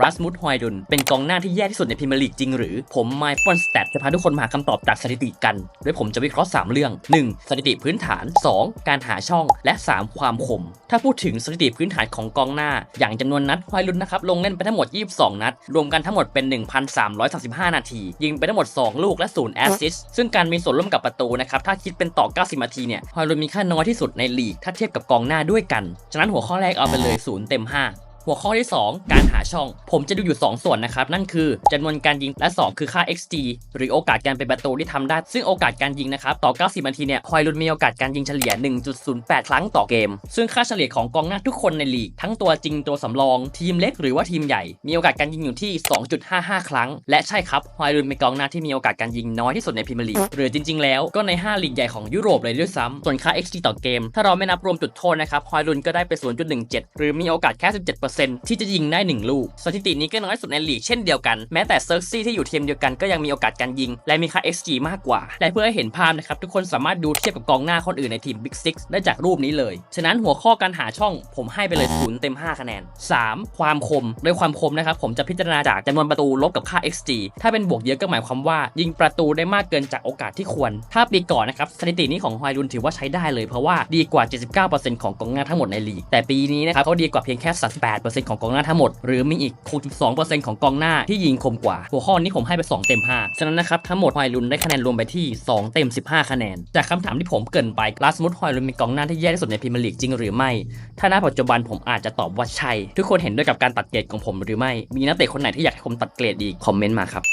รัสมุดฮอยดุนเป็นกองหน้าที่แย่ที่สุดในพรีเมียร์ลีกจริงหรือ ผมไมค์ปอนสแตทจะพาทุกคนมาหาคำตอบจากสถิติกัน โดยผมจะวิเคราะห์ 3 เรื่อง 1. สถิติพื้นฐาน 2. การหาช่องและ 3 ความคม ถ้าพูดถึงสถิติพื้นฐานของกองหน้า อย่างจำนวนนัดฮอยลุนนะครับ ลงเล่นไปทั้งหมด 22 นัด รวมกันทั้งหมดเป็น 1,335 นาที ยิงไปทั้งหมด 2 ลูกและ 0 แอสซิสต์ซึ่งการมีส่วนร่วมกับประตูนะครับถ้าคิดเป็นต่อ 90 นาทีเนี่ยฮอยลุนมีค่าน้อยที่สุดในลีกถ้าเทียบกับกองหน้าด้วยกันฉะนั้นหัวข้อแรกเอาไปเลย0เต็ม5 หัวข้อที่ 2 การหาช่อง ผมจะดูอยู่ 2 ส่วนนะครับ นั่นคือจำนวนการยิงและ 2 คือค่า XG หรือโอกาสการเป็นประตูที่ทำได้ ซึ่งโอกาสการยิงนะครับ ต่อ 90 นาทีเนี่ยฮอยลุนมีโอกาสการยิงเฉลี่ย 1.08 ครั้งต่อเกม ซึ่งค่าเฉลี่ยของกองหน้าทุกคนในลีก ทั้งตัวจริงตัวสำรอง ทีมเล็กหรือว่าทีมใหญ่ มีโอกาสการยิงอยู่ที่ 2.55 ครั้ง และใช่ครับฮอยลุนเป็นกองหน้าที่มีโอกาสการยิงน้อยที่สุดในพรีเมียร์ลีกหรือจริง ๆ แล้วก็ใน5ลีกใหญ่ของยุโรปเลยด้วยซ้ำส่วนค่า XG ต่อเกม ถ้าเราไม่นับรวมจุดโทษนะครับฮอยลุนก็ได้ไป 0.17 หรือมีโอกาสแค่ 17ที่จะยิงได้ 1 ลูก สถิตินี้ก็น้อยสุดในลีกเช่นเดียวกัน แม้แต่เซิร์กซี่ที่อยู่ทีมเดียวกันก็ยังมีโอกาสการยิง และมีค่า XG มากกว่า และเพื่อให้เห็นภาพนะครับทุกคนสามารถดูเทียบกับกองหน้าคนอื่นในทีม Big Six ได้จากรูปนี้เลย ฉะนั้นหัวข้อการหาช่องผมให้ไปเลย0เต็ม 5 คะแนน 3. ความคมโดยความคมนะครับผมจะพิจารณาจากจำนวนประตูลบกับค่า XG ถ้าเป็นบวกเยอะก็หมายความว่า ยิงประตูได้มากเกินจากโอกาสที่ควร ถ้าปีก่อนนะครับสถิตินี้ของฮอยรุนถือว่าใช้ได้เลยเพราะว่าดีกว่า 79%ของกองหน้าทั้งหมดในลีกแต่ปีนี้นะครับเขาดีกว่าเพียงแค่38%ของกองหน้าทั้งหมด หรือมีอีก 62%ของกองหน้าที่ยิงคมกว่า หัวข้อนี้ผมให้ไป 2 เต็ม 5 ฉะนั้นนะครับทั้งหมดฮอยลุนได้คะแนนรวมไปที่ 2 เต็ม 15 คะแนน จากคำถามที่ผมเกินไปลาสมุดฮอยลุนเป็นกองหน้าที่แย่ที่สุดในพรีเมียร์ลีกจริงหรือไม่ ถ้าณปัจจุบันผมอาจจะตอบว่าใช่ ทุกคนเห็นด้วยกับการตัดเกรดของผมหรือไม่ มีนักเตะคนไหนที่อยากให้ผมตัดเกรดอีกคอมเมนต์มาครับ